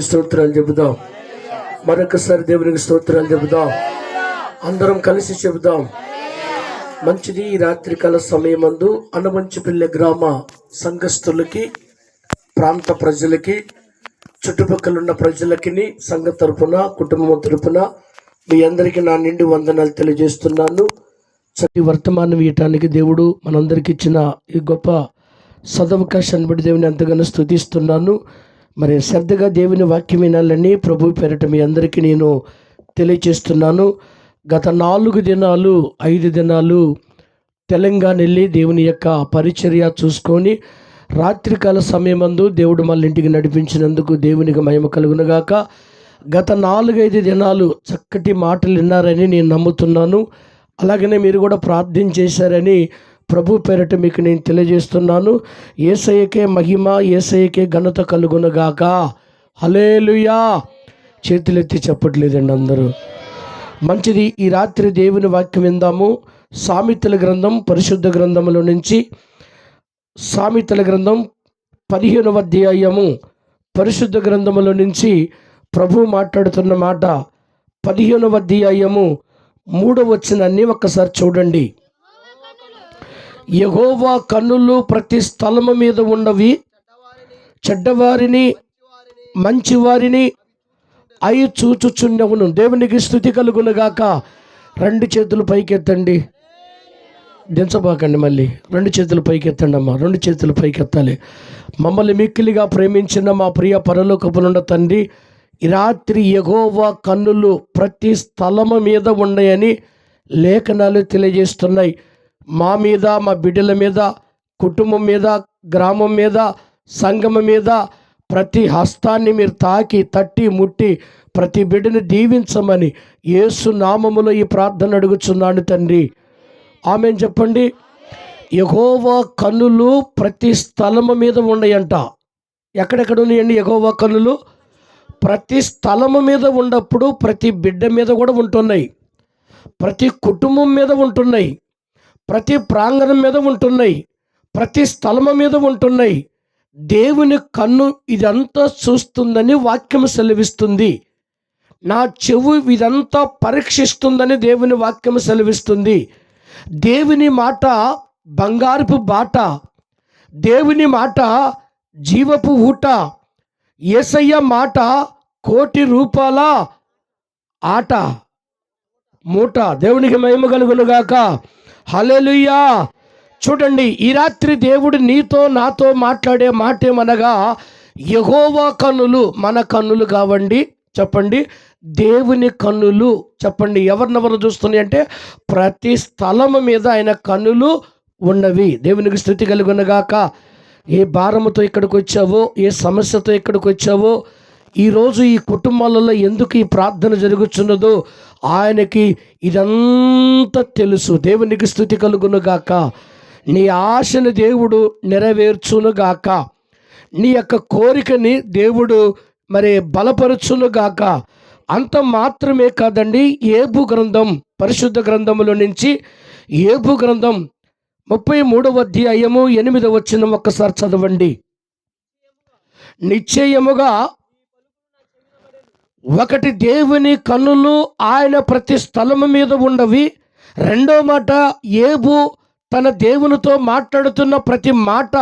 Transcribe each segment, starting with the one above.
స్తోత్రాలు చెబుదాం. మరొకసారి దేవునికి స్తోత్రాలు చెబుదాం. అందరం కలిసి చెబుదాం. మంచిది ఈ రాత్రికాల సమయమందు అనమంచిపల్లె గ్రామ సంఘస్థులకి ప్రాంత ప్రజలకి చుట్టుపక్కల ఉన్న ప్రజలకి సంఘ తరపున కుటుంబం తరపున మీ అందరికీ నా నిండి వందనాలు తెలియజేస్తున్నాను. చట్టి వర్తమానం ఇవ్వటానికి దేవుడు మనందరికి ఇచ్చిన ఈ గొప్ప సదవకాశాన్ని బట్టి దేవుని ఎంతగానో స్తుతిస్తున్నాను. మరి శ్రద్ధగా దేవుని వాక్యం వినాలని ప్రభు పేరిట మీ అందరికీ నేను తెలియచేస్తున్నాను. గత నాలుగు దినాలు ఐదు దినాలు తెలంగాణ వెళ్ళి దేవుని యొక్క పరిచర్య చూసుకొని రాత్రికాల సమయమందు దేవుడు మళ్ళీ ఇంటికి నడిపించినందుకు దేవునికి మహిమ కలుగునగాక. గత నాలుగైదు దినాలు చక్కటి మాటలు విన్నారని నేను నమ్ముతున్నాను. అలాగనే మీరు కూడా ప్రార్థన చేశారని ప్రభు పేరట మీకు నేను తెలియజేస్తున్నాను. ఏసయ్యకే మహిమ ఏసయ్యకే ఘనత కలుగునగాక హలేలుయా చేతులెత్తి చెప్పట్లేదండి అందరూ. మంచిది ఈ రాత్రి దేవుని వాక్యం విందాము. సామెతల గ్రంథం పరిశుద్ధ గ్రంథములో నుంచి సామెతల గ్రంథం పదిహేనవ అధ్యాయము పరిశుద్ధ గ్రంథముల నుంచి ప్రభు మాట్లాడుతున్న మాట పదిహేనవ అధ్యాయము మూడవ వచ్చినన్ని ఒక్కసారి చూడండి. యహోవా కన్నులు ప్రతి స్థలము మీద ఉన్నవి. చెడ్డవారిని మంచివారిని అయి చూచుచున్నవును. దేవునికి స్థుతి కలుగునుగాక రెండు చేతులు పైకెత్తండి. దించబాకండి మళ్ళీ. రెండు చేతులు పైకెత్తండి అమ్మా. రెండు చేతులు పైకెత్తాలి. మమ్మల్ని మిక్కిలిగా ప్రేమించిన మా ప్రియ పరలోకపునున్న తండ్రి రాత్రి ఎగోవా కన్నులు ప్రతి స్థలము మీద ఉన్నాయని లేఖనాలు తెలియజేస్తున్నాయి. మా మీద మా బిడ్డల మీద కుటుంబం మీద గ్రామం మీద సంఘం మీద ప్రతి హస్తాన్ని మీరు తాకి తట్టి ముట్టి ప్రతి బిడ్డను దీవించమని యేసు నామములో ఈ ప్రార్థన అడుగుచున్నాను తండ్రి. ఆమె చెప్పండి. ఎగోవా కన్నులు ప్రతి స్థలము మీద ఉన్నాయంట ఎక్కడెక్కడ ఉన్నాయండి ఎగోవా కన్నులు? ప్రతి స్థలము మీద ఉన్నప్పుడు ప్రతి బిడ్డ మీద కూడా ఉంటున్నాయి. ప్రతి కుటుంబం మీద ఉంటున్నాయి. ప్రతి ప్రాంగణం మీద ఉంటున్నాయి. ప్రతి స్థలము మీద ఉంటున్నాయి. దేవుని కన్ను ఇదంతా చూస్తుందని వాక్యం సెలవిస్తుంది. నా చెవు ఇదంతా పరీక్షిస్తుందని దేవుని వాక్యం సెలవిస్తుంది. దేవుని మాట బంగారపు బాట. దేవుని మాట జీవపు ఊట. ఏసయ్య మాట కోటి రూపాల ఆట. మూట. దేవునికి మహిమ కలుగునుగాక. హల్లెలూయా. చూడండి ఈ రాత్రి దేవుడు నీతో నాతో మాట్లాడే మాట ఏమనగా యహోవా కన్నులు మన కన్నులు కావండి. చెప్పండి దేవుని కన్నులు చెప్పండి. ఎవరినెవరు చూస్తున్నాయి అంటే ప్రతి స్థలము మీద ఆయన కన్నులు ఉన్నవి. దేవునికి స్థుతి కలుగునగాక ఏ భారముతో ఇక్కడికి వచ్చావో ఏ సమస్యతో ఇక్కడికి వచ్చావో ఈరోజు ఈ కుటుంబాలలో ఎందుకు ఈ ప్రార్థన జరుగుతున్నదో ఆయనకి ఇదంతా తెలుసు. దేవునికి స్థుతి కలుగునుగాక నీ ఆశను దేవుడు నెరవేర్చునుగాక నీ యొక్క కోరికని దేవుడు మరి బలపరచునుగాక అంత మాత్రమే కాదండి ఏబు గ్రంథం పరిశుద్ధ గ్రంథముల నుంచి ఏబు గ్రంథం ముప్పై మూడవ అధ్యాయము ఎనిమిదవ వచ్చిన ఒక్కసారి చదవండి. నిశ్చయముగా ఒకటి దేవుని కన్నులు ఆయన ప్రతి స్థలము మీద ఉండవి. రెండో మాట ఏబు తన దేవునితో మాట్లాడుతున్న ప్రతి మాట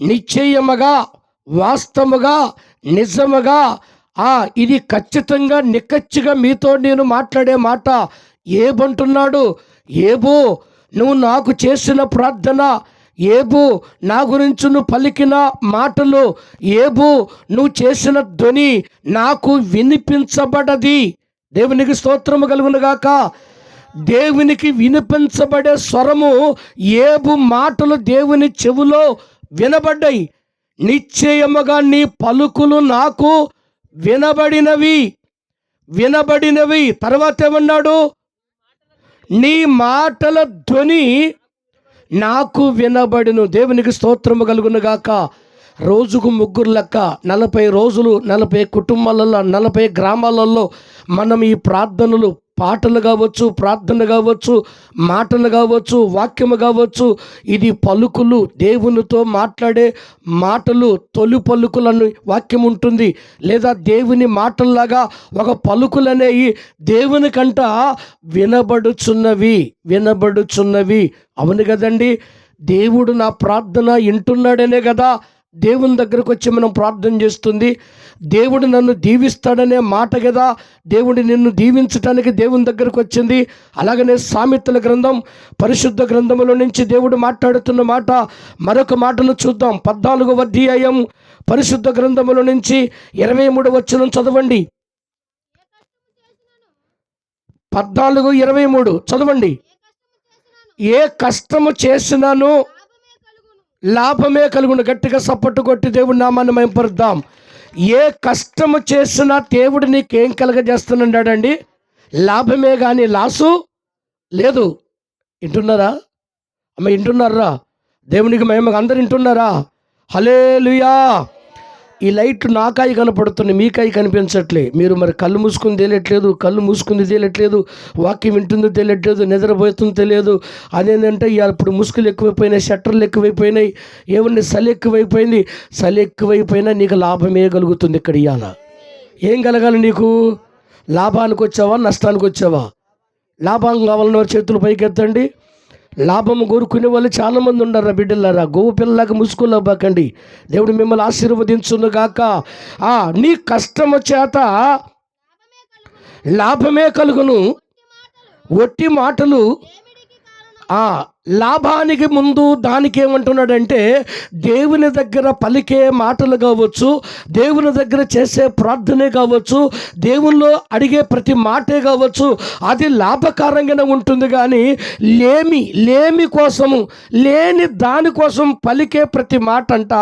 నిశ్చయముగా వాస్తవముగా నిజముగా. ఆ ఇది ఖచ్చితంగా నిక్కచ్చిగా మీతో నేను మాట్లాడే మాట. ఏబంటున్నాడు ఏబో నువ్వు నాకు చేసిన ప్రార్థన ఏబు నా గురించి నువ్వు పలికిన మాటలు ఏబు నువ్వు చేసిన ధ్వని నాకు వినిపించబడది. దేవునికి స్తోత్రము కలుగునుగాక దేవునికి వినిపించబడే స్వరము ఏబు మాటలు దేవుని చెవులో వినబడ్డాయి. నిశ్చయముగా నీ పలుకులు నాకు వినబడినవి. వినబడినవి. తర్వాత ఏమన్నాడు? నీ మాటల ధ్వని నాకు వినబడిను. దేవునికి స్తోత్రము కలుగును గాక. రోజుకు ముగ్గురు లెక్క నలభై రోజులు నలభై కుటుంబాలలో నలభై గ్రామాలలో మనం ఈ ప్రార్థనలు పాటలు కావచ్చు ప్రార్థన కావచ్చు మాటలు కావచ్చు వాక్యము కావచ్చు ఇది పలుకులు దేవునితో మాట్లాడే మాటలు తొలి పలుకులను వాక్యం ఉంటుంది. లేదా దేవుని మాటల్లాగా ఒక పలుకులనేవి దేవుని కంట వినబడుచున్నవి వినబడుచున్నవి. అవును కదండి? దేవుడు నా ప్రార్థన వింటున్నాడనే కదా దేవుని దగ్గరకు వచ్చి మనం ప్రార్థన చేస్తుంది. దేవుడు నన్ను దీవిస్తాడనే మాట కదా. దేవుడు నిన్ను దీవించటానికి దేవుని దగ్గరకు వచ్చింది. అలాగనే సామెతల గ్రంథం పరిశుద్ధ గ్రంథములో నుంచి దేవుడు మాట్లాడుతున్న మాట. మరొక మాటను చూద్దాం. పద్నాలుగవ అధ్యాయం పరిశుద్ధ గ్రంథములో నుంచి ఇరవై మూడు వచ్చిన చదవండి. పద్నాలుగు ఇరవై మూడు చదవండి. ఏ కష్టము చేసినాను లాభమే కలుగును. గట్టిగా సప్పట్టు కొట్టి దేవుడి నామాన్ని మేంపరుద్దాం ఏ కష్టము చేసినా దేవుడు నీకేం కలగజేస్తున్నాడండి? లాభమే కానీ లాసు లేదు. వింటున్నారా? అమ్మ వింటున్నారా? దేవునికి మేము అందరు వింటున్నారా? హలే ఈ లైట్ నాకాయి కనపడుతుంది మీకాయి కనిపించట్లే. మీరు మరి కళ్ళు మూసుకుని తేలట్లేదు కళ్ళు మూసుకుంది తేలట్లేదు వాక్యం వింటుందో తెలియట్లేదు నిద్రపోతుంది తెలియదు అదేంటంటే ఇవాళ ఇప్పుడు ముసుగులు ఎక్కువైపోయినాయి షట్టర్లు ఎక్కువైపోయినాయి ఏమన్నా చలి ఎక్కువైపోయింది. చలి ఎక్కువైపోయినా నీకు లాభమే కలుగుతుంది ఇక్కడ ఇవాళ. ఏం కలగాలి నీకు? లాభానికి వచ్చావా నష్టానికి వచ్చావా? లాభం కావాలన్న చేతులు పైకెత్తండి. లాభం కోరుకునే వాళ్ళు చాలామంది ఉన్నారా బిడ్డలారా. గోవు పిల్లలాగా ముసుగులోబాకండి దేవుడు మిమ్మల్ని ఆశీర్వదించును గాక. ఆ నీ కష్టము చేత లాభమే కలుగును. ఒట్టి మాటలు. ఆ లాభానికి ముందు దానికి ఏమంటున్నాడంటే దేవుని దగ్గర పలికే మాటలు కావచ్చు దేవుని దగ్గర చేసే ప్రార్థనే కావచ్చు దేవుల్లో అడిగే ప్రతి మాటే కావచ్చు అది లాభకరంగానే ఉంటుంది కానీ లేమి లేమి కోసము లేని దానికోసం పలికే ప్రతి మాట అంట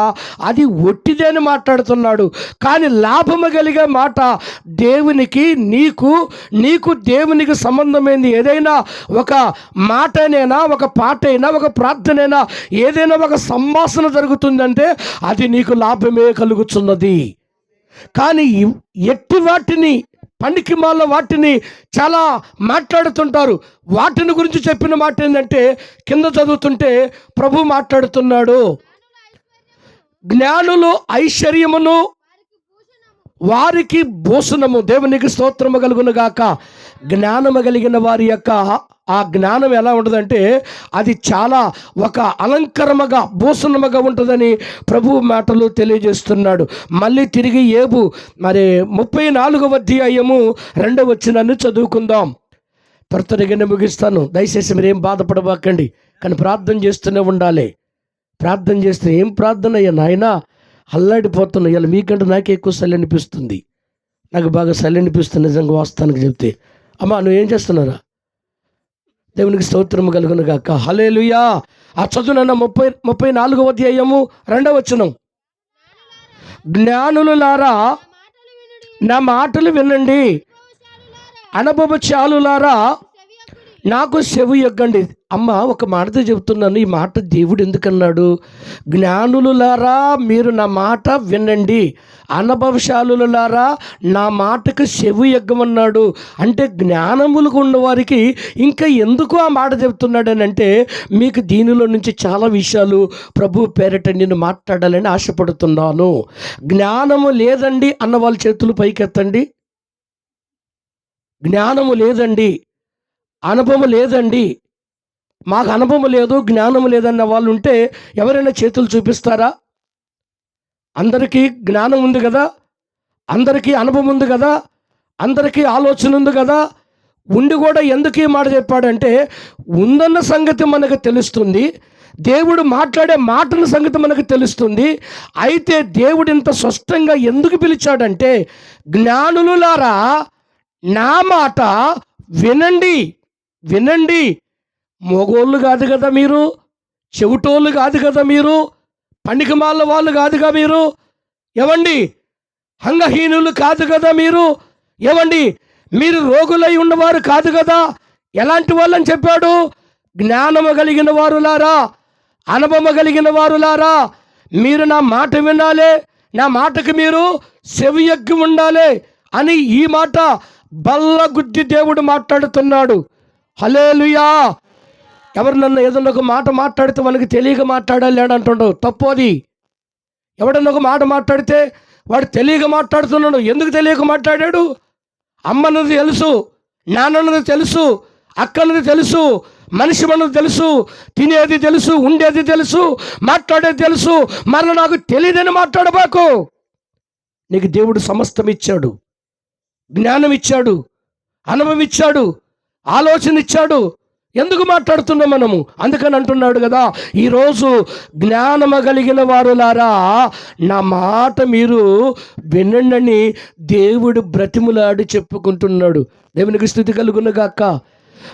అది ఒట్టిదేని మాట్లాడుతున్నాడు. కానీ లాభము కలిగే మాట దేవునికి నీకు నీకు దేవునికి సంబంధమైంది. ఏదైనా ఒక మాటనైనా ఒక పాట అయినా ఒక ప్రార్థనైనా ఏదైనా ఒక సంభాషణ జరుగుతుందంటే అది నీకు లాభమే కలుగుతున్నది. కానీ ఎట్టి వాటిని పండికి మాల వాటిని చాలా మాట్లాడుతుంటారు. వాటిని గురించి చెప్పిన మాట ఏంటంటే కింద చదువుతుంటే ప్రభు మాట్లాడుతున్నాడు. జ్ఞానులు ఐశ్వర్యమును వారికి భూషణము. దేవునికి స్తోత్రము కలుగునుగాక జ్ఞానము కలిగిన వారి యొక్క ఆ జ్ఞానం ఎలా ఉంటుందంటే అది చాలా ఒక అలంకరముగా భూషణముగా ఉంటుందని ప్రభు మాటలు తెలియజేస్తున్నాడు. మళ్ళీ తిరిగి ఏబు మరి ముప్పై నాలుగవ అధ్యాయము రెండవ వచ్చినన్ను చదువుకుందాం. త్వర త్వరగానే ముగిస్తాను. దయచేసి మీరేం బాధపడబాకండి. కానీ ప్రార్థన చేస్తూనే ఉండాలి. ప్రార్థన చేస్తే ఏం ప్రార్థన? అయ్యా నాయనా అల్లాడిపోతున్నా ఇలా మీకంటే నాకే ఎక్కువ చలి అనిపిస్తుంది. నాకు బాగా చలి అనిపిస్తుంది నిజంగా వాస్తవానికి చెప్తే. అమ్మా నువ్వు ఏం చేస్తున్నారా? దేవునికి స్తోత్రము కలుగును గాక. హలేలుయా ఆ చదువునన్న ముప్పై ముప్పై నాలుగవ అధ్యాయము రెండవ వచనం. జ్ఞానులారా నా మాటలు వినండి. అనుభవ చాలులారా నాకు చెవి ఎగ్గండి అమ్మ ఒక మాటతో చెబుతున్నాను ఈ మాట దేవుడు ఎందుకన్నాడు? జ్ఞానులులారా మీరు నా మాట వినండి. అనభవశాలులారా నా మాటకు చెవి ఎగ్గమన్నాడు. అంటే జ్ఞానములకు ఉన్నవారికి ఇంకా ఎందుకు ఆ మాట చెబుతున్నాడనంటే అంటే మీకు దీనిలో నుంచి చాలా విషయాలు ప్రభు పేరిట నేను మాట్లాడాలని ఆశపడుతున్నాను. జ్ఞానము లేదండి అన్న వాళ్ళ చేతులు పైకెత్తండి. జ్ఞానము లేదండి. అనుభవం లేదండి. మాకు అనుభవం లేదు జ్ఞానం లేదన్న వాళ్ళు ఉంటే ఎవరైనా చేతులు చూపిస్తారా? అందరికీ జ్ఞానం ఉంది కదా? అందరికీ అనుభవం ఉంది కదా? అందరికీ ఆలోచన ఉంది కదా? ఉండి కూడా ఎందుకు ఈ మాట చెప్పాడంటే ఉందన్న సంగతి మనకు తెలుస్తుంది దేవుడు మాట్లాడే మాటల సంగతి మనకు తెలుస్తుంది అయితే దేవుడు ఇంత స్పష్టంగా ఎందుకు పిలిచాడంటే జ్ఞానులులారా నా మాట వినండి వినండి. మోగోళ్ళు కాదు కదా మీరు చెవిటోళ్ళు కాదు కదా మీరు పనికిమాల వాళ్ళు కాదుగా మీరు ఎవండి అంగహీనులు కాదు కదా మీరు ఏవండి? మీరు రోగులై ఉన్నవారు కాదు కదా? ఎలాంటి వాళ్ళని చెప్పాడు? జ్ఞానము కలిగిన వారులారా అనుభవం కలిగిన వారులారా మీరు నా మాట వినాలే నా మాటకు మీరు చెవియగ్గి ఉండాలి అని ఈ మాట బల్ల గుద్ది దేవుడు మాట్లాడుతున్నాడు. హలేలుయా ఎవరు నన్ను ఏదన్నా ఒక మాట మాట్లాడితే మనకి తెలియక మాట్లాడాలి అంటుండవు. తప్పు అది. ఎవడన్నా ఒక మాట మాట్లాడితే వాడు తెలియక మాట్లాడుతున్నాడు. ఎందుకు తెలియక మాట్లాడాడు? అమ్మన్నది తెలుసు నాన్నన్నది తెలుసు అక్కన్నది తెలుసు మనిషి మనది తెలుసు తినేది తెలుసు ఉండేది తెలుసు మాట్లాడేది తెలుసు మరల నాకు తెలియదని మాట్లాడబాకు. నీకు దేవుడు సమస్తం ఇచ్చాడు జ్ఞానం ఇచ్చాడు అనుభవం ఇచ్చాడు ఆలోచన ఇచ్చాడు ఎందుకు మాట్లాడుతున్నాం మనము? అందుకని అంటున్నాడు కదా ఈరోజు జ్ఞానము కలిగిన వారులారా నా మాట మీరు వినండి దేవుడు బ్రతిములాడి చెప్పుకుంటున్నాడు. దేవునికి స్థుతి కలుగునగాక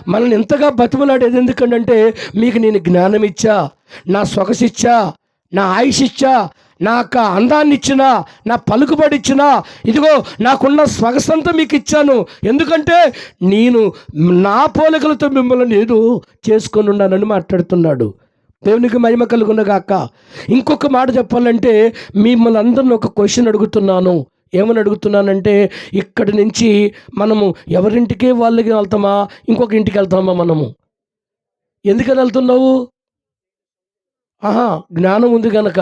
మనల్ని ఎంతగా బతిమలాడేది ఎందుకంటే మీకు నేను జ్ఞానం ఇచ్చా నా సొగసిచ్చా నా ఆయుష్ ఇచ్చా నాకు అందాన్ని ఇచ్చినా నా పలుకుబడి ఇచ్చినా ఇదిగో నాకున్న స్వగసంతా మీకు ఇచ్చాను ఎందుకంటే నేను నా పోలికలతో మిమ్మల్ని నేను చేసుకొని ఉన్నానని మాట్లాడుతున్నాడు. దేవునికి మహిమ కలుగునగాక ఇంకొక మాట చెప్పాలంటే మిమ్మల్ని అందరిని ఒక క్వశ్చన్ అడుగుతున్నాను. ఏమని అడుగుతున్నానంటే ఇక్కడి నుంచి మనము ఎవరింటికి వాళ్ళకి వెళ్తామా? ఇంకొక ఇంటికి వెళ్తామా మనము? ఎందుకని వెళ్తున్నావు? ఆహా జ్ఞానం ఉంది కనుక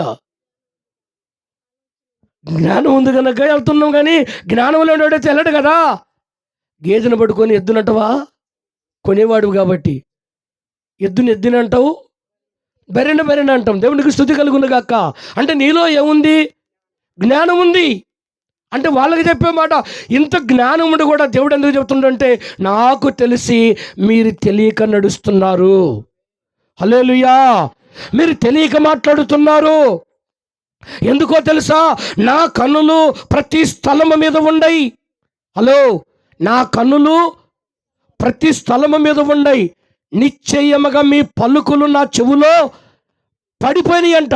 జ్ఞానం ఉంది కనుక వెళ్తున్నాం కానీ జ్ఞానం లేనివాడైతే వెళ్ళడు కదా. గేదెను పట్టుకొని ఎద్దునంటవా? కొనేవాడు కాబట్టి. ఎద్దుని ఎద్దునంటావు అంటావు? బెరెన అంటాం. దేవునికి స్థుతి కలుగును కాక అంటే నీలో ఏముంది? జ్ఞానం ఉంది. అంటే వాళ్ళకి చెప్పే మాట. ఇంత జ్ఞానం ఉండి కూడా దేవుడు ఎందుకు చెప్తుండంటే నాకు తెలిసి మీరు తెలియక నడుస్తున్నారు. హలేలుయా మీరు తెలియక మాట్లాడుతున్నారు. ఎందుకో తెలుసా? నా కన్నులు ప్రతి స్థలము మీద ఉండయి. హలో నా కన్నులు ప్రతి స్థలము మీద ఉండయి. నిశ్చయముగా మీ పలుకులు నా చెవులో పడిపోయినాయి అంట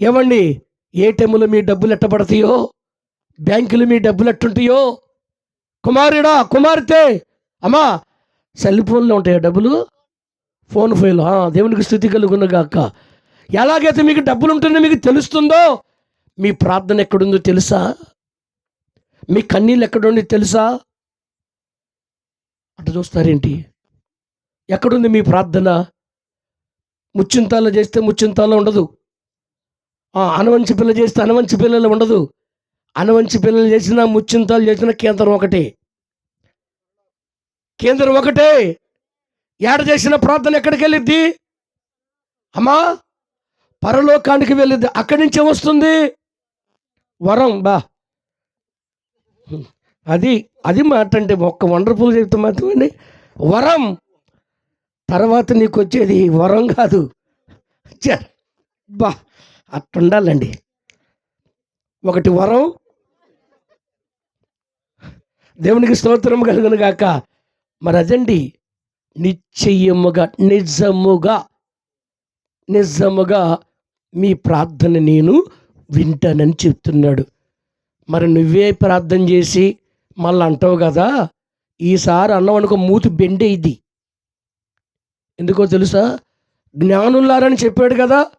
ఏమండి ఏటీఎంలు మీ డబ్బులు ఎట్టబడతాయో? బ్యాంకులు మీ డబ్బులు ఎట్టుంటాయో? కుమారుడా కుమార్తె! అమ్మా సెల్ ఫోన్లో ఉంటాయా డబ్బులు? ఫోన్ ఫైల్ దేవునికి స్థుతి కలుగును అక్క ఎలాగైతే మీకు డబ్బులు ఉంటుందో మీకు తెలుస్తుందో మీ ప్రార్థన ఎక్కడుందో తెలుసా? మీ కన్నీళ్ళు ఎక్కడుంది తెలుసా? అటు చూస్తారేంటి? ఎక్కడుంది మీ ప్రార్థన? ముచ్చింతాలు చేస్తే ముచ్చింతాలో ఉండదు. అనవంచి పిల్ల చేస్తే అనవంచి పిల్లలు ఉండదు. అనవంచి పిల్లలు చేసినా ముచ్చింతాలు చేసిన కేంద్రం ఒకటే. కేంద్రం ఒకటే. ఏడ చేసిన ప్రార్థన ఎక్కడికి వెళ్ళిద్ది అమ్మా! పరలోకానికి వెళ్ళింది. అక్కడి నుంచే వస్తుంది. వరం బా. అది అది మాట అంటే ఒక్క వండర్ఫుల్ చెప్తే మాత్రమే వరం. తర్వాత నీకు వచ్చేది వరం కాదు. ఛ, బా అట్టుండాలండి. ఒకటి వరం. దేవునికి స్తోత్రం కలుగును గాక. మరి అదండి నిశ్చయముగా నిజముగా నిజముగా మీ ప్రార్థన నేను వింటానని చెప్తున్నాడు. మరి నువ్వే ప్రార్థన చేసి మళ్ళీ అంటావు కదా ఈసారి అన్నం అనుకో మూతి బెండే ఇది. ఎందుకో తెలుసా? జ్ఞానులారని చెప్పాడు కదా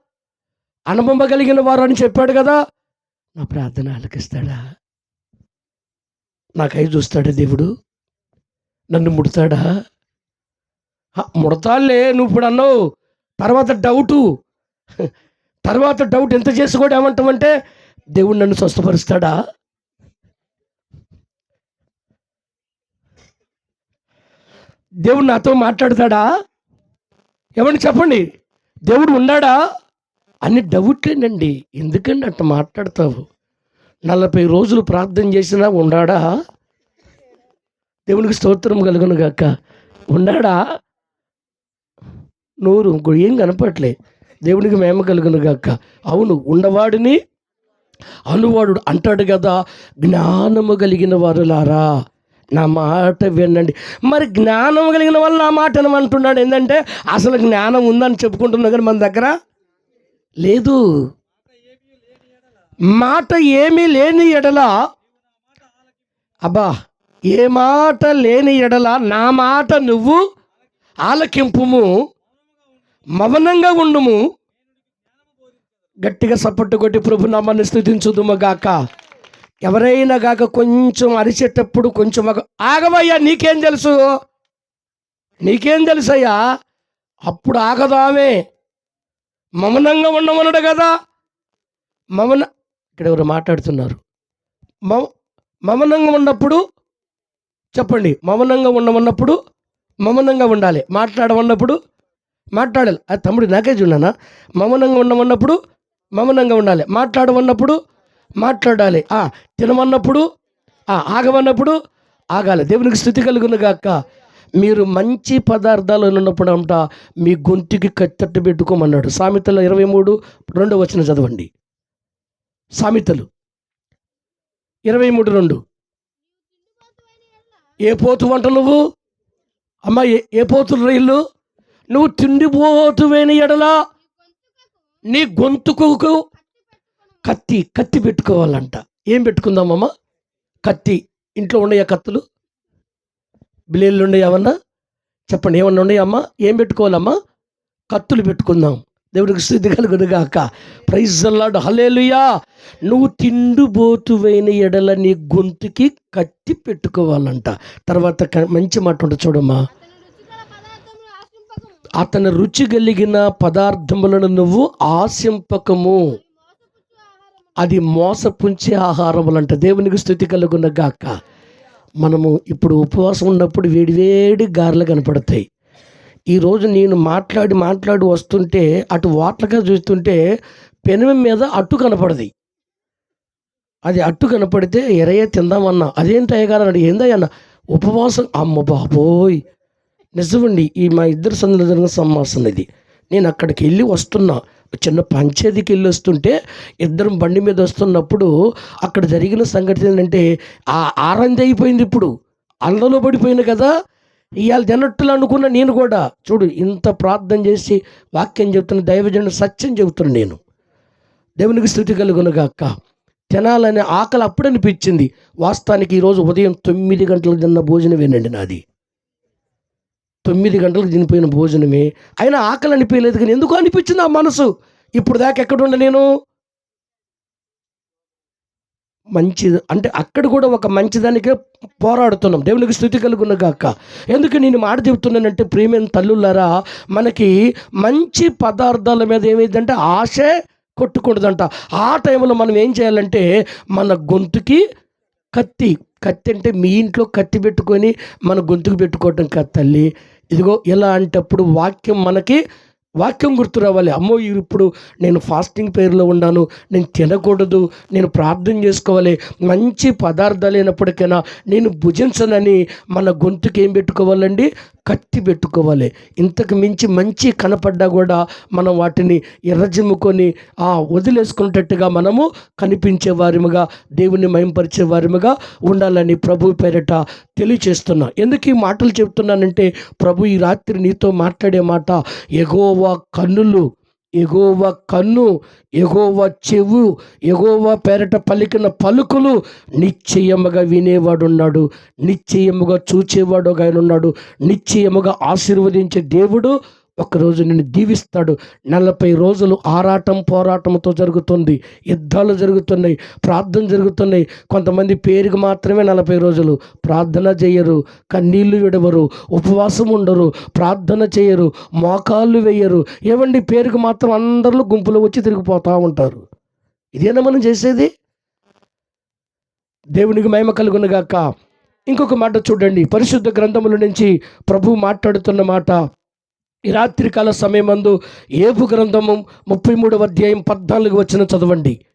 అనుభవం కలిగిన వారు అని చెప్పాడు కదా నా ప్రార్థన ఆలకిస్తాడా? నాకై చూస్తాడా దేవుడు? నన్ను ముడతాడా? ముడతాలే నువ్వు ఇప్పుడు అన్నావు. తర్వాత డౌటు. తర్వాత డౌట్ ఎంత చేసి కూడా ఏమంటామంటే దేవుడు నన్ను స్వస్థపరుస్తాడా? దేవుడు నాతో మాట్లాడతాడా? ఏమని చెప్పండి. దేవుడు ఉన్నాడా? అన్ని డౌట్లేనండి ఎందుకండి అట్లా మాట్లాడతావు? నలభై రోజులు ప్రార్థన చేసినా ఉండాడా దేవునికి స్తోత్రం కలుగును గాక. ఉన్నాడా? నోరు ఇంకో ఏం కనపట్లే దేవునికి మేమ కలుగును గాక. అవును ఉన్నవాడిని అనువాడు అంటాడు కదా జ్ఞానము కలిగిన వారులారా. నా మాట వినండి. మరి జ్ఞానం కలిగిన వాళ్ళు నా మాట అంటున్నాడు ఏంటంటే అసలు జ్ఞానం ఉందని చెప్పుకుంటున్నా కానీ మన దగ్గర లేదు. మాట ఏమీ లేని ఎడల అబ్బా ఏ మాట లేని ఎడల నా మాట నువ్వు ఆలకింపుము. మౌనంగా ఉండుము. గట్టిగా సపట్టు కొట్టి ప్రభు నామాన్ని స్థుతించుదుము గాక ఎవరైనా కాక కొంచెం అరిచేటప్పుడు కొంచెం ఆగవయ్యా నీకేం తెలుసు? నీకేం తెలుసయ్యా? అప్పుడు ఆగదామే. మమనంగా ఉండమన్నాడు కదా. మమన ఇక్కడ ఎవరు మాట్లాడుతున్నారు. మమ మమనంగా ఉన్నప్పుడు చెప్పండి. మమనంగా ఉండమన్నప్పుడు మమనంగా ఉండాలి. మాట్లాడమన్నప్పుడు మాట్లాడాలి. ఆ తమ్ముడు నాకే చూడనా మమనంగా ఉండమన్నప్పుడు మమనంగా ఉండాలి. మాట్లాడమన్నప్పుడు మాట్లాడాలి. ఆ, తినమన్నప్పుడు ఆ, ఆగమన్నప్పుడు ఆగాలి. దేవునికి స్థుతి కలుగును కాక మీరు మంచి పదార్థాలు ఉన్నప్పుడు అంట మీ గొంతుకి కత్తట్టు పెట్టుకోమన్నాడు. సామెతలు ఇరవై మూడు రెండో వచ్చిన చదవండి. సామెతలు. ఇరవై మూడు రెండు. ఏ పోతు వంట నువ్వు? అమ్మ ఏ ఏ పోతులు రైళ్ళు నువ్వు తిండిపోతువైన ఎడలా. నీ గొంతుకు కత్తి కత్తి పెట్టుకోవాలంట. ఏం పెట్టుకుందామమ్మ కత్తి. ఇంట్లో ఉన్నాయా కత్తులు? బిలేళ్ళు ఉన్నాయా ఏమన్నా? చెప్పండి ఏమన్నా ఉన్నాయమ్మా ఏం పెట్టుకోవాలమ్మా? కత్తులు పెట్టుకుందాం. దేవుడికి స్థితి కలుగునుగాక ప్రైజ్ అల్లాడు హలేలుయా నువ్వు తిండుబోతువైన ఎడల నీ గొంతుకి కత్తి పెట్టుకోవాలంట. తర్వాత మంచి మాట ఉంటుంది చూడమ్మా. అతని రుచి కలిగిన పదార్థములను నువ్వు ఆశింపకము. అది మోసపుంచే ఆహారములంట. దేవునికి స్థుతి కలుగున్న గాక. మనము ఇప్పుడు ఉపవాసం ఉన్నప్పుడు వేడివేడి గారెలు కనపడతాయి. ఈరోజు నేను మాట్లాడి మాట్లాడి వస్తుంటే అటు వాట్లగా చూస్తుంటే పెనమి మీద అట్టు కనపడది. అది అట్టు కనపడితే ఎరయ్య తిందామన్నా. అదేంటి అయ్యగారు అన్నాడు. ఏందయ్యన్న ఉపవాసం. అమ్మ బాబోయ్! నిజమండి ఈ మా ఇద్దరు సందులో జరిగిన సంభాషణ ఇది. నేను అక్కడికి వెళ్ళి వస్తున్నా. చిన్న పంచాయతీకి వెళ్ళి వస్తుంటే ఇద్దరం బండి మీద వస్తున్నప్పుడు అక్కడ జరిగిన సంఘటన ఏంటంటే ఆ ఆరంది అయిపోయింది ఇప్పుడు. అల్లలో పడిపోయింది కదా ఇవాళ తినట్టులు అనుకున్న నేను కూడా. చూడు ఇంత ప్రార్థన చేసి వాక్యం చెబుతున్న దైవజన సత్యం చెబుతున్నాను నేను. దేవునికి స్థుతి కలుగునుగాక తినాలనే ఆకలి అప్పుడు అనిపించింది వాస్తవానికి ఈరోజు ఉదయం తొమ్మిది గంటలకు తిన్న భోజనం వినండి నాది. తొమ్మిది గంటలకు తినిపోయిన భోజనమే. అయినా ఆకలి అనిపించలేదు కానీ ఎందుకు అనిపించింది ఆ మనసు? ఇప్పుడు దాకా ఎక్కడుండ నేను? మంచి అంటే అక్కడ కూడా ఒక మంచిదానికే పోరాడుతున్నాం. దేవునికి స్థుతి కలుగున్న కాక ఎందుకు నేను మాట చెబుతున్నానంటే ప్రేమైన తల్లులారా మనకి మంచి పదార్థాల మీద ఏమైందంటే ఆశే కొట్టుకుంటుందంట. ఆ టైంలో మనం ఏం చేయాలంటే మన గొంతుకి కత్తి కత్తి అంటే మీ ఇంట్లో కత్తి పెట్టుకొని మన గొంతుకు పెట్టుకోవటం కాదు తల్లి. ఇదిగో ఎలా అంటప్పుడు వాక్యం మనకి వాక్యం గుర్తు రావాలి. అమ్మో ఇప్పుడు నేను ఫాస్టింగ్ పేరులో ఉన్నాను నేను తినకూడదు నేను ప్రార్థన చేసుకోవాలి మంచి పదార్థాలు అయినప్పటికైనా నేను భుజించనని మన గొంతుకి ఏం పెట్టుకోవాలండి? కత్తి పెట్టుకోవాలి. ఇంతకు మించి మంచి కనపడ్డా కూడా మనం వాటిని ఎర్రజిమ్ముకొని ఆ వదిలేసుకునేటట్టుగా మనము కనిపించే వారిముగా దేవుని మయంపరిచే వారిముగా ఉండాలని ప్రభు పేరట తెలియచేస్తున్నా. ఎందుకు ఈ మాటలు చెప్తున్నానంటే ప్రభు ఈ రాత్రి నీతో మాట్లాడే మాట ఎగోవా కన్నులు ఎగోవ కన్ను ఎగోవ చెవు ఎగోవ పేరట పలికిన పలుకులు నిశ్చయముగా వినేవాడున్నాడు. నిశ్చయముగా చూచేవాడు ఒక ఆయన ఉన్నాడు. నిశ్చయముగా ఆశీర్వదించే దేవుడు ఒకరోజు నిన్ను దీవిస్తాడు. నలభై రోజులు ఆరాటం పోరాటంతో జరుగుతుంది. యుద్ధాలు జరుగుతున్నాయి. ప్రార్థన జరుగుతున్నాయి. కొంతమంది పేరుకు మాత్రమే నలభై రోజులు ప్రార్థన చేయరు. కన్నీళ్ళు విడవరు. ఉపవాసం ఉండరు. ప్రార్థన చేయరు. మోకాళ్ళు వేయరు. ఏమండి పేరుకు మాత్రం అందరిలో గుంపులో వచ్చి తిరిగిపోతూ ఉంటారు. ఇదేనా మనం చేసేది? దేవునికి మహిమ కలుగునగాక. ఇంకొక మాట చూడండి. పరిశుద్ధ గ్రంథముల నుంచి ప్రభు మాట్లాడుతున్న మాట. ఈ రాత్రికాల సమయమందు ఏపు గ్రంథము ముప్పై మూడవ అధ్యాయం పద్నాలుగు వచ్చిన చదవండి.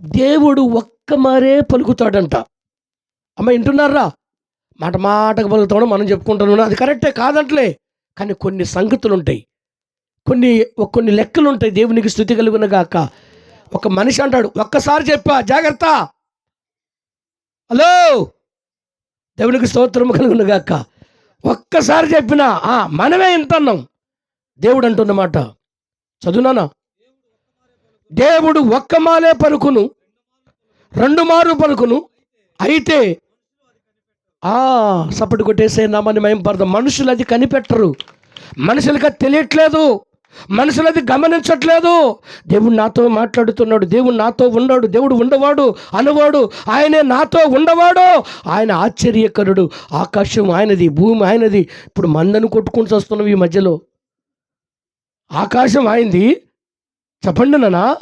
దేవుడు ఒక్క మారే పలుకుతాడంట. అమ్మ వింటున్నారా? మాట మాటకు పలుకుతాడు మనం చెప్పుకుంటున్నాం అది కరెక్టే కాదంటలే కానీ కొన్ని సంగతులు ఉంటాయి కొన్ని కొన్ని లెక్కలు ఉంటాయి దేవునికి స్థుతి కలుగున గాక. ఒక మనిషి అంటాడు ఒక్కసారి చెప్పా జాగ్రత్త. హలో! దేవునికి స్తోత్రం కలుగునగాక గాక. ఒక్కసారి చెప్పినా ఆ, మనమే ఇంతన్నాం దేవుడు అంటున్నమాట చదువునానా దేవుడు ఒక్క మాలే పలుకును రెండు మారు పలుకును అయితే ఆ సపటి కొట్టేసేనామని మేము పడదాం మనుషులు అది కనిపెట్టరు. మనుషులకి తెలియట్లేదు. మనుషులు అది గమనించట్లేదు. దేవుడు నాతో మాట్లాడుతున్నాడు దేవుడు నాతో ఉన్నాడు దేవుడు ఉండవాడు అనవాడు ఆయనే నాతో ఉండవాడు. ఆయన ఆశ్చర్యకరుడు ఆకాశం ఆయనది భూమి ఆయనది ఇప్పుడు మందను కొట్టుకుంటూ వస్తున్నాం ఈ మధ్యలో. ఆకాశం ఆయనది చెప్పండి నానా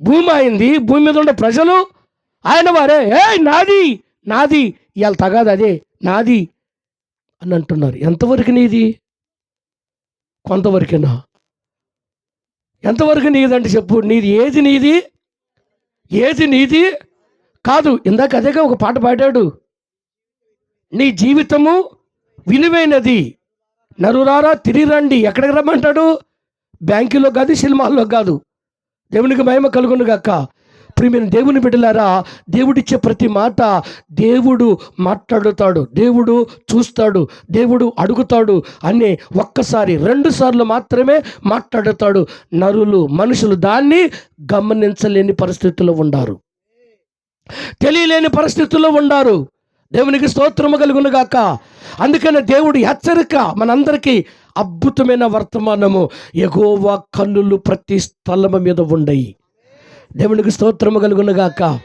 భూమి అయింది భూమి మీద ఉండే ప్రజలు ఆయన వారే. ఏ నాది నాది ఇవాళ తగాదు అదే నాది అని అంటున్నారు. ఎంతవరకు నీది? కొంతవరకేనా? ఎంతవరకు నీదంటే చెప్పు. నీది ఏది నీది? ఏది నీది? కాదు ఇందాక అదేగా ఒక పాట పాడాడు. నీ జీవితము విలువైనది. నరురారా తిరిగి రండి ఎక్కడికి రమ్మంటాడు? బ్యాంకులో కాదు సినిమాల్లో కాదు. దేవునికి మహిమ కలుగును గాక ప్రియమైన దేవుని బిడ్డలారా దేవుడిచ్చే ప్రతి మాట దేవుడు మాట్లాడుతాడు దేవుడు చూస్తాడు దేవుడు అడుగుతాడు అనే ఒక్కసారి రెండు సార్లు మాత్రమే మాట్లాడుతాడు. నరులు మనుషులు దాన్ని గమనించలేని పరిస్థితుల్లో ఉండారు. తెలియలేని పరిస్థితుల్లో ఉండారు. దేవునికి స్తోత్రము కలుగును గాక. అందుకనే దేవుడి హెచ్చరిక మనందరికీ అద్భుతమైన వర్తమానము. ఎగోవా కన్నులు ప్రతి స్థలము మీద ఉండయి. దేవునికి స్తోత్రము కలుగును గాక.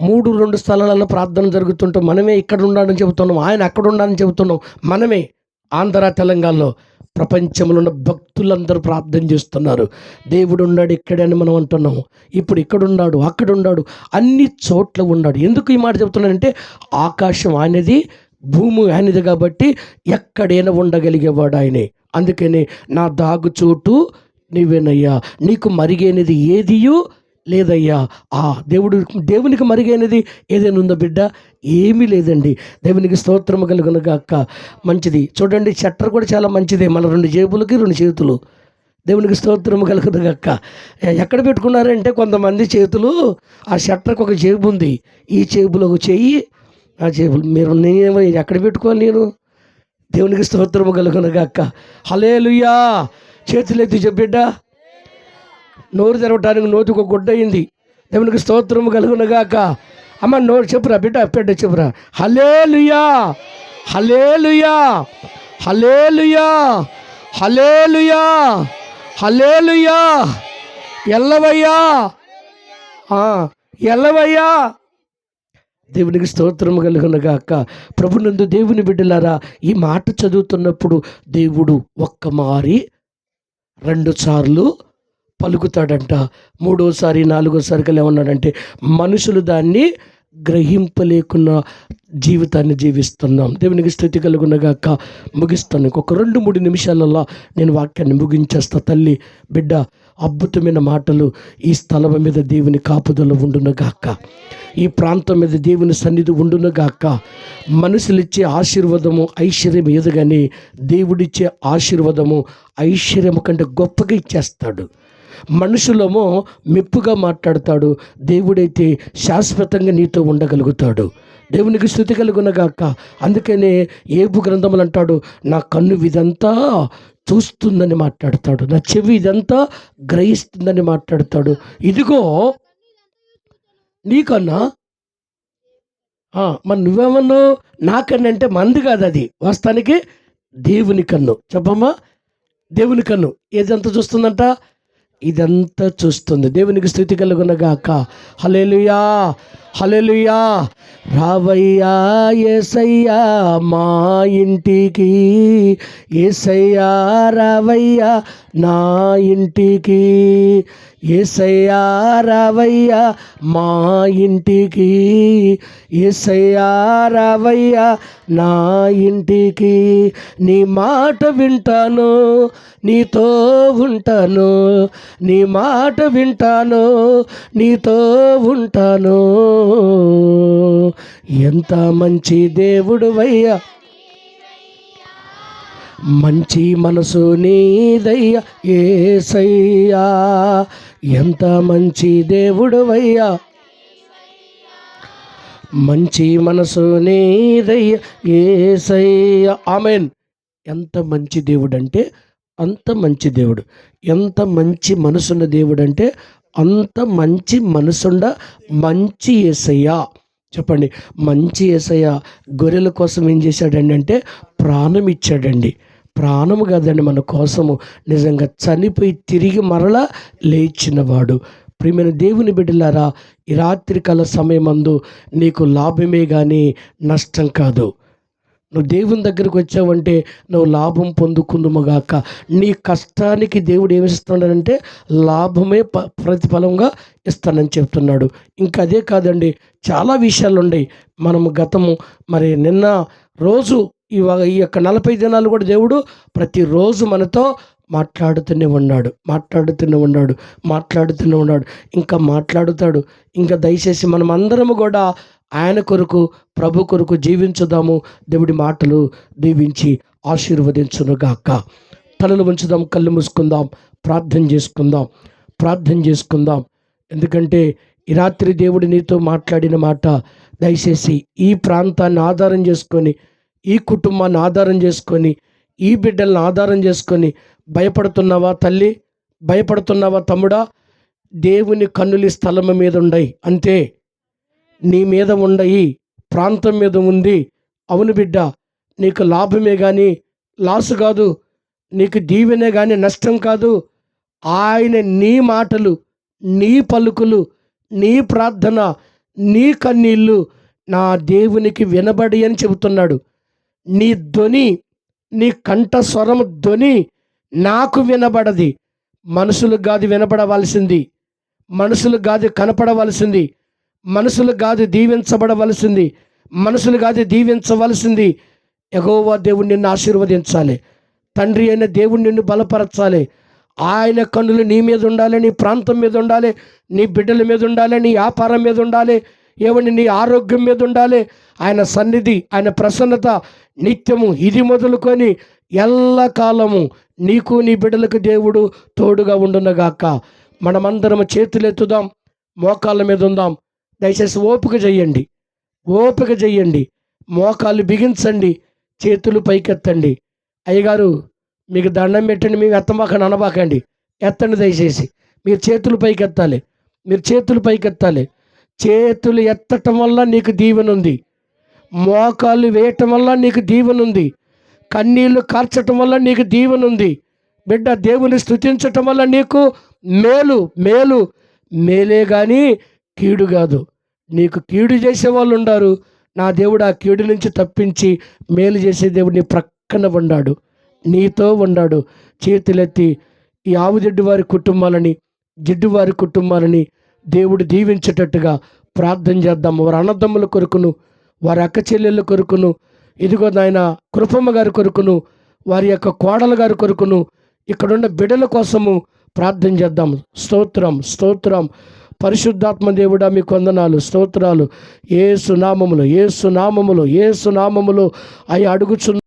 మూడు రెండు స్థలాలలో ప్రార్థన జరుగుతుంటాం మనమే ఇక్కడ ఉండాలని చెబుతున్నాం ఆయన అక్కడ ఉండాలని చెబుతున్నాం. మనమే ఆంధ్ర తెలంగాణలో ప్రపంచంలో ఉన్న భక్తులందరూ ప్రార్థన చేస్తున్నారు. దేవుడు ఉన్నాడు ఇక్కడే అని మనం అంటున్నాం. ఇప్పుడు ఇక్కడ ఉన్నాడు అక్కడ ఉన్నాడు అన్ని చోట్ల ఉన్నాడు. ఎందుకు ఈ మాట చెప్తున్నానంటే ఆకాశం ఆయనది భూమి ఆయనది కాబట్టి ఎక్కడైనా ఉండగలిగేవాడు ఆయనే. అందుకని నా దాగు చోటు నీవేనయ్యా నీకు మరిగైనది ఏదియు లేదయ్యా. ఆ దేవుడు దేవునికి మరుగైనది ఏదైనా ఉందో బిడ్డ? ఏమీ లేదండి. దేవునికి స్తోత్రము కలుగును గాక. మంచిది. చూడండి చట్టర్ కూడా చాలా మంచిదే. మన రెండు జేబులకి రెండు చేతులు. దేవునికి స్తోత్రము కలుగును గాక. ఎక్కడ పెట్టుకున్నారంటే కొంతమంది చేతులు ఆ షట్టర్కి ఒక జేబు ఉంది. ఈ జేబులో ఒక చెయ్యి ఆ జేబులు మీరు నేను ఎక్కడ పెట్టుకోవాలి నేను? దేవునికి స్తోత్రము కలుగును గాక. హలేలుయా చేతులు ఎత్తి చెప్పిడ్డా నోరు తెరవటానికి నోతికి ఒక గుడ్డ అయింది. దేవునికి స్తోత్రం కలుగునగాక అమ్మ నోరు చెప్పురా బిడ్డ పెట్ట చెప్పురా. Hallelujah hallelujah hallelujah hallelujah hallelujah ఎల్లవయ్యా! లుయా ఎల్లవయ్యా! దేవునికి స్తోత్రం కలుగునగాక ప్రభునందు దేవుని బిడ్డలారా ఈ మాట చదువుతున్నప్పుడు దేవుడు ఒక్క మారి రెండు సార్లు పలుకుతాడంట. మూడోసారి నాలుగోసారి కల్లా ఏమన్నాడంటే మనుషులు దాన్ని గ్రహింపలేకున్న జీవితాన్ని జీవిస్తున్నాం. దేవునికి స్థితి కలుగునగాక ముగిస్తాను. ఒక రెండు మూడు నిమిషాలలో నేను వాక్యాన్ని ముగించేస్తా. తల్లి బిడ్డ అద్భుతమైన మాటలు ఈ స్థలం మీద దేవుని కాపుదల ఉండునగాక ఈ ప్రాంతం మీద దేవుని సన్నిధి ఉండునగాక మనుషులిచ్చే ఆశీర్వాదము ఐశ్వర్యం ఏదు కానీ దేవుడిచ్చే ఆశీర్వాదము ఐశ్వర్యము కంటే గొప్పగా ఇచ్చేస్తాడు. మనుషులమో మెప్పుగా మాట్లాడతాడు. దేవుడైతే శాశ్వతంగా నీతో ఉండగలుగుతాడు. దేవునికి స్థుతి కలుగునగాక అందుకనే ఏబు గ్రంథములు అంటాడు నా కన్ను ఇదంతా చూస్తుందని మాట్లాడతాడు. నా చెవి ఇదంతా గ్రహిస్తుందని మాట్లాడతాడు. ఇదిగో నీకన్నా మరి నువ్వేమన్నా నాకన్నా అంటే మంది కాదు అది. వాస్తవానికి దేవుని కన్ను. చెప్పమ్మా. దేవుని కన్ను. ఏదంతా చూస్తుందంట? ఇదంతా చూస్తుంది. దేవునికి స్థితి కలుగునగాక. హలేలుయా హలేలుయా రావయ్యా ఏసయ్యా మా ఇంటికి. ఏసయ్యా రావయ్యా. నా ఇంటికి ఏసయ్యారవయ్యా మా ఇంటికి ఏసయ్యారవయ్యా నా ఇంటికి నీ మాట వింటాను నీతో ఉంటాను నీ మాట వింటాను నీతో ఉంటాను. ఎంత మంచి దేవుడు వయ్యా మంచి మనసు నీదయ్యా ఏసయ్యా. ఎంత మంచి దేవుడవయ్యా మంచి మనసు నీదయ్య ఏసయ్య. ఆమెన్. ఎంత మంచి దేవుడు అంటే అంత మంచి దేవుడు. ఎంత మంచి మనసున్న దేవుడు అంటే అంత మంచి మనసుండ మంచి ఏసయ్యా. చెప్పండి. మంచి ఏసయ్య గొర్రెల కోసం ఏం చేశాడండి అంటే ప్రాణం ఇచ్చాడండి. ప్రాణము కదండి మన కోసము. నిజంగా చనిపోయి తిరిగి మరలా లేచినవాడు. ప్రియమైన దేవుని బిడ్డలారా ఈ రాత్రికాల సమయమందు నీకు లాభమే కానీ నష్టం కాదు. నువ్వు దేవుని దగ్గరికి వచ్చావంటే నువ్వు లాభం పొందుకుందుముగాక. నీ కష్టానికి దేవుడు ఏమిస్తున్నాడంటే లాభమే ప ప్రతిఫలంగా ఇస్తానని చెప్తున్నాడు. ఇంకా అదే కాదండి చాలా విషయాలు ఉన్నాయి మనము గతము మరి నిన్న రోజు ఈ ఈ యొక్క నలభై దినాలు కూడా దేవుడు ప్రతిరోజు మనతో మాట్లాడుతూనే ఉన్నాడు మాట్లాడుతూనే ఉన్నాడు మాట్లాడుతూనే ఉన్నాడు ఇంకా మాట్లాడుతాడు. ఇంకా దయచేసి మనం అందరము కూడా ఆయన కొరకు ప్రభు కొరకు జీవించుదాము. దేవుడి మాటలు దీవించి ఆశీర్వదించునుగాక. తలలు ఉంచుదాం కళ్ళు మూసుకుందాం ప్రార్థన చేసుకుందాం ప్రార్థన చేసుకుందాం. ఎందుకంటే ఈ రాత్రి దేవుడు నీతో మాట్లాడిన మాట దయచేసి ఈ ప్రాంతాన్ని ఆధారం చేసుకొని ఈ కుటుంబాన్ని ఆధారం చేసుకొని ఈ బిడ్డలను ఆధారం చేసుకొని భయపడుతున్నావా తల్లి? భయపడుతున్నావా తమ్ముడా? దేవుని కన్నులి స్థలం మీద ఉండయి. అంతే. నీ మీద ఉండయి. ప్రాంతం మీద ఉంది. అవును బిడ్డ నీకు లాభమే కానీ లాసు కాదు. నీకు దీవెనే కానీ నష్టం కాదు. ఆయన నీ మాటలు నీ పలుకులు నీ ప్రార్థన నీ కన్నీళ్ళు నా దేవునికి వినబడి అని చెబుతున్నాడు. నీ ధ్వని నీ కంఠస్వరము ధ్వని నాకు వినబడది. మనుషులు కాదు వినబడవలసింది. మనుషులు కాదు కనపడవలసింది. మనుషులు కాదు దీవించబడవలసింది. మనసులు కాదు దీవించవలసింది. ఎగోవా దేవుడు నిన్ను ఆశీర్వదించాలి. తండ్రి అయిన దేవుడు నిన్ను బలపరచాలి. ఆయన కన్నులు నీ మీద ఉండాలి నీ ప్రాంతం మీద ఉండాలి నీ బిడ్డల మీద ఉండాలి నీ వ్యాపారం మీద ఉండాలి ఏమని నీ ఆరోగ్యం మీద ఉండాలి. ఆయన సన్నిధి ఆయన ప్రసన్నత నిత్యము ఇది మొదలుకొని ఎల్లకాలము నీకు నీ బిడ్డలకు దేవుడు తోడుగా ఉండునగాక. మనమందరం చేతులెత్తుదాం మోకాళ్ళ మీద ఉందాం. దయచేసి ఓపిక చేయండి ఓపిక చేయండి మోకాళ్ళు బిగించండి చేతులు పైకెత్తండి. అయ్యగారు మీకు దండం పెట్టండి మేము ఎత్తమాకండి అనబాకండి ఎత్తండి దయచేసి. మీరు చేతులు పైకెత్తాలి మీరు చేతులు పైకెత్తాలి. చేతులు ఎత్తటం వల్ల నీకు దీవెనుంది. మోకాళ్ళు వేయటం వల్ల నీకు దీవెన ఉంది. కన్నీళ్ళు కార్చటం వల్ల నీకు దీవెన ఉంది. బిడ్డ దేవుని స్థుతించటం వల్ల నీకు మేలు మేలు. మేలే కానీ కీడు కాదు. నీకు కీడు చేసే వాళ్ళు ఉండారు. నా దేవుడు ఆ కీడు నుంచి తప్పించి మేలు చేసే దేవుడు నీ ప్రక్కన ఉన్నాడు నీతో ఉన్నాడు చేతులెత్తి ఈ ఆవుజిడ్డు వారి కుటుంబాలని జిడ్డు వారి కుటుంబాలని దేవుడు దీవించేటట్టుగా ప్రార్థన చేద్దాం. వారి అన్నదమ్ముల కొరకును వారి అక్క చెల్లెళ్ళ కొరకును ఇదిగో నాయన కృపమ్మ గారి కొరకును వారి యొక్క కోడల గారి కొరకును ఇక్కడున్న బిడ్డల కోసము ప్రార్థన చేద్దాం. స్తోత్రం స్తోత్రం. పరిశుద్ధాత్మ దేవుడా మీ కొందనాలు స్తోత్రాలు. ఏ సునామములు ఏ సునామములు ఏ సునామములు అవి అడుగుచున్న